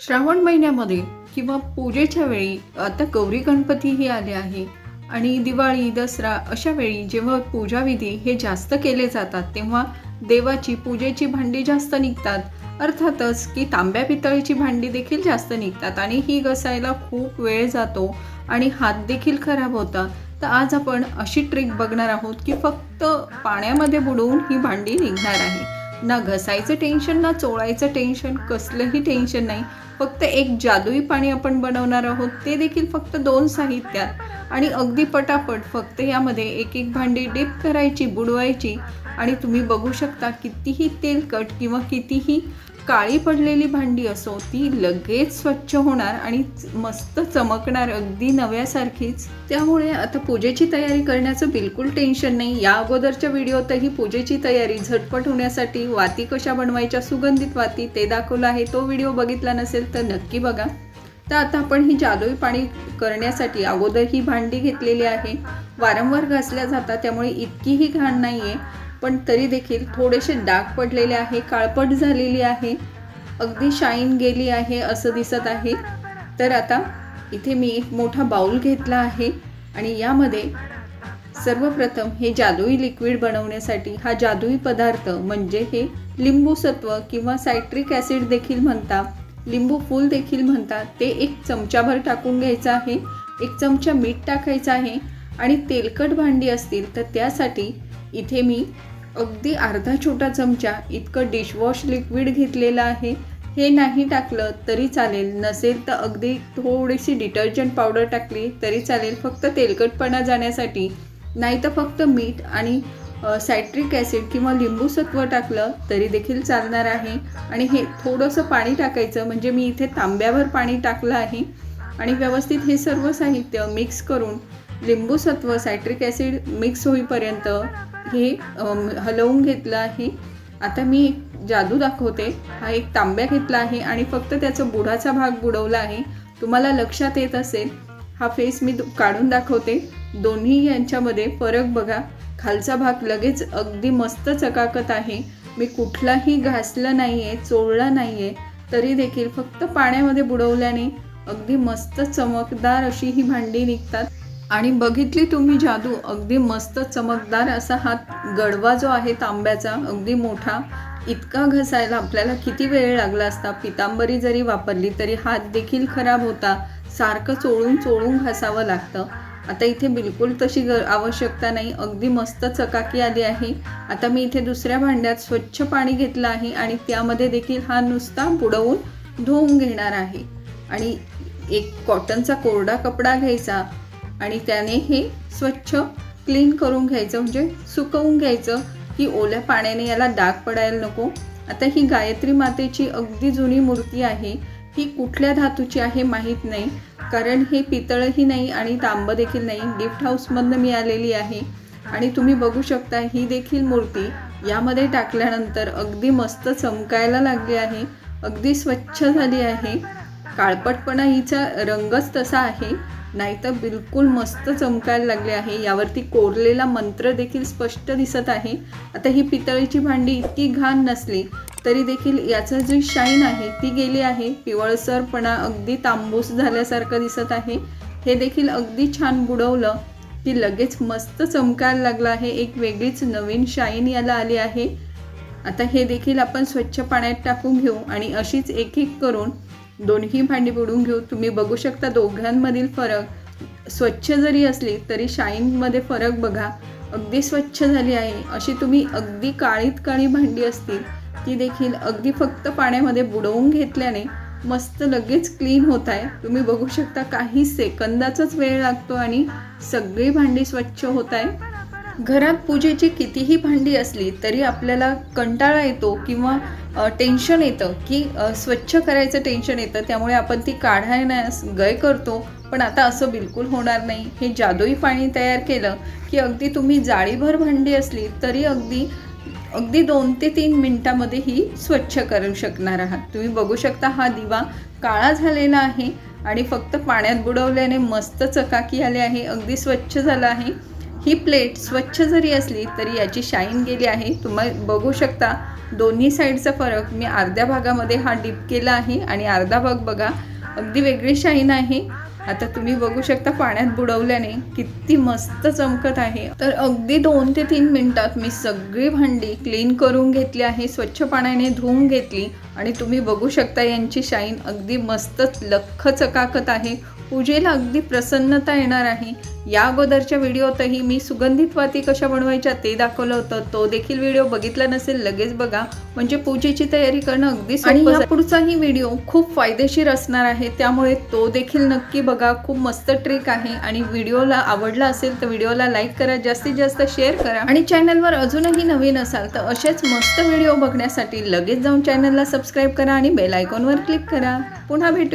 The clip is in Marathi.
श्रावण महिन्यामध्ये किंवा पूजेच्या वेळी आता गौरी गणपतीही आले आहे आणि दिवाळी दसरा अशा वेळी जेव्हा पूजाविधी हे जास्त केले जातात तेव्हा देवाची पूजेची भांडी जास्त निघतात. अर्थातच की तांब्या पितळीची भांडी देखील जास्त निघतात आणि ही घसायला खूप वेळ जातो आणि हात देखील खराब होतात तर आज आपण अशी ट्रिक बघणार आहोत की फक्त पाण्यामध्ये बुडवून ही भांडी निघणार आहे. ना घसायचं टेन्शन ना चोळायचं टेन्शन कसलंही टेन्शन नाही. फक्त एक जादुई पाणी आपण बनवणार आहोत ते देखील फक्त दोन साहित्यात. आणि अगदी पटापट फक्त यामध्ये एक एक भांडी डिप करायची बुडवायची. आणि तुम्ही बघू शकता कितीही तेलकट किंवा कितीही काळी पडलेली भांडी असो ती लगेच स्वच्छ होणार आणि मस्त चमकणार अगदी नव्यासारखीच. त्यामुळे आता पूजेची तयारी करण्याचं बिलकुल टेन्शन नाही. या अगोदरच्या व्हिडिओतही पूजेची तयारी झटपट होण्यासाठी वाती कशा बनवायच्या सुगंधित वाती ते दाखवलं आहे. तो व्हिडिओ बघितला नसेल तर नक्की बघा. तर आता आपण ही जादोई पाणी करण्यासाठी अगोदर ही भांडी घेतलेली आहे. वारंवार घासल्या जातात त्यामुळे इतकीही घाण नाही आहे पण तरी देखील थोडेसे डाग पडलेले आहे काळपट झालेली आहे अगदी शाईन गेली आहे असं दिसत आहे. तर आता इथे मी एक मोठा बाऊल घेतला आहे आणि यामध्ये सर्वप्रथम हे जादुई लिक्विड बनवण्यासाठी हा जादुई पदार्थ म्हणजे हे लिंबूसत्व किंवा सायट्रिक ॲसिड देखील म्हणतात लिंबू फूल देखील म्हणतात ते एक चमचाभर टाकून घ्यायचं आहे. एक चमचा मीठ टाकायचं आहे आणि तेलकट भांडी असतील तर त्यासाठी इथे मी अगदी अर्धा छोटा चमचा इतकं डिशवॉश लिक्विड घेतलेलं आहे. हे नाही टाकलं तरी चालेल. नसेल तर अगदी थोडीशी डिटर्जंट पावडर टाकली तरी चालेल. फक्त तेलकटपणा जाण्यासाठी. नाही तर फक्त मीठ आणि सायट्रिक ॲसिड किंवा लिंबू सत्व टाकलं तरी देखील चालणार आहे. आणि हे थोडंसं पाणी टाकायचं. म्हणजे मी इथे तांब्यावर पाणी टाकलं आहे. आणि व्यवस्थित हे सर्व साहित्य मिक्स करून लिंबू सत्व सायट्रिक ॲसिड मिक्स होईपर्यंत हे हलवून घेतलं आहे. आता मी एक जादू दाखवते. हा एक तांब्या घेतला आहे आणि फक्त त्याचा बुडाचा भाग बुडवला आहे. तुम्हाला लक्षात येत असेल हा फेस मी दु- काढून दाखवते. दोन्ही यांच्यामध्ये फरक बघा. खालचा भाग लगेच अगदी मस्त चकाकत आहे. मी कुठलाही घासलं नाही आहे चोळला नाही आहे तरी देखील फक्त पाण्यामध्ये बुडवल्याने अगदी मस्त चमकदार अशी ही भांडी निघतात. आणि बघितली तुम्ही जादू अगदी मस्त चमकदार असा हा गडवा जो आहे तांब्याचा अगदी मोठा इतका घसायला आपल्याला किती वेळ लागला असता पितांबरी जरी वापरली तरी हात देखील खराब होता सारखं चोळून चोळून घासावं लागतं. आता इथे बिलकुल तशी ग आवश्यकता नाही अगदी मस्त चकाकी आली आहे. आता मी इथे दुसऱ्या भांड्यात स्वच्छ पाणी घेतलं आहे आणि त्यामध्ये देखील हा नुसता बुडवून धुवून घेणार आहे. आणि एक कॉटनचा कोरडा कपडा घ्यायचा आणि त्याने हे स्वच्छ क्लीन करून घ्यायचं म्हणजे सुकवून घ्यायचं. की ओल्या पाण्याने याला डाग पडायला नको. आता ही गायत्री मातेची अगदी जुनी मूर्ती आहे. ही कुठल्या धातूची आहे माहीत नाही. कारण हे पितळही नाही आणि तांबं देखील नाही. गिफ्ट हाऊसमधनं मिळालेली आहे. आणि तुम्ही बघू शकता ही देखील मूर्ती यामध्ये टाकल्यानंतर अगदी मस्त चमकायला लागली आहे. अगदी स्वच्छ झाली आहे. काळपटपणा हिचा रंगच तसा आहे. नाहीतर बिलकुल मस्त चमकायला लागले आहे. यावरती कोरलेला मंत्र देखील स्पष्ट दिसत आहे. आता ही पितळीची भांडी इतकी घाण नसली तरी देखील याचं जी शाईन आहे ती गेली आहे. पिवळसरपणा अगदी तांबूस झाल्यासारखं दिसत आहे. हे देखील अगदी छान बुडवलं. की लगेच मस्त चमकायला लागलं आहे. एक वेगळीच नवीन शाईन याला आली आहे. आता हे देखील आपण स्वच्छ पाण्यात टाकून घेऊ आणि अशीच एक एक करून दोन्ही भांडी बुडून घेऊ तुम्ही बघू शकता दोघांमधील फरक. स्वच्छ जरी असली तरी शाईनमध्ये फरक बघा. अगदी स्वच्छ झाली आहे. अशी तुम्ही अगदी काळीत काळी भांडी असतील ती देखील अगदी फक्त पाण्यामध्ये बुडवून घेतल्याने मस्त लगेच क्लीन होत आहे. तुम्ही बघू शकता काही सेकंदाचाच वेळ लागतो आणि सगळी भांडी स्वच्छ होत आहे. घरात पूजेची कितीही भांडी असली तरी आपल्याला कंटाळा येतो किंवा टेन्शन येतं की स्वच्छ करायचं टेन्शन येतं. त्यामुळे आपण ती काढायण्यास गय करतो. पण आता असं बिलकुल होणार नाही. हे जादुई पाणी तयार केलं की अगदी तुम्ही जाळीभर भांडी असली तरी अगदी अगदी दोन ते तीन मिनटामध्ये ही स्वच्छ करू शकणार आहात. तुम्ही बघू शकता हा दिवा काळा झालेला आहे आणि फक्त पाण्यात बुडवल्याने मस्त चकाकी आली आहे. अगदी स्वच्छ झालं आहे. ही प्लेट स्वच्छ जरी असली तरी याची शाईन गेली आहे. तुम्ही बघू शकता दोन्ही साईडचा फरक. मी अर्ध्या भागामध्ये हा डिप केला आहे आणि अर्धा भाग बघा अगदी वेगळी शाईन आहे. आता तुम्ही बघू शकता पाण्यात बुडवल्याने किती मस्त चमकत आहे. तर अगदी दोन ते तीन मिनटात मी सगळी भांडी क्लीन करून घेतली आहे स्वच्छ पाण्याने धुवून घेतली आणि तुम्ही बघू शकता यांची शाईन अगदी मस्तच लख चकाकत आहे. पूजेला अगदी प्रसन्नता येणार आहे. या अगोदरच्या व्हिडिओतही मी सुगंधित वाती कशा बनवायच्या ते दाखवलं होतं. तो देखील व्हिडिओ बघितला नसेल लगेच बघा. म्हणजे पूजेची तयारी करणं अगदी आणि पुढचाही व्हिडिओ खूप फायदेशीर असणार आहे. त्यामुळे तो देखील नक्की बघा. खूप मस्त ट्रिक आहे. आणि व्हिडिओला आवडला असेल तर व्हिडिओला लाईक करा. जास्तीत जास्त शेअर करा. आणि चॅनलवर अजूनही नवीन असाल तर असेच मस्त व्हिडिओ बघण्यासाठी लगेच जाऊन चॅनलला सबस्क्राईब करा आणि बेल आयकॉनवर क्लिक करा. पुन्हा भेटूया.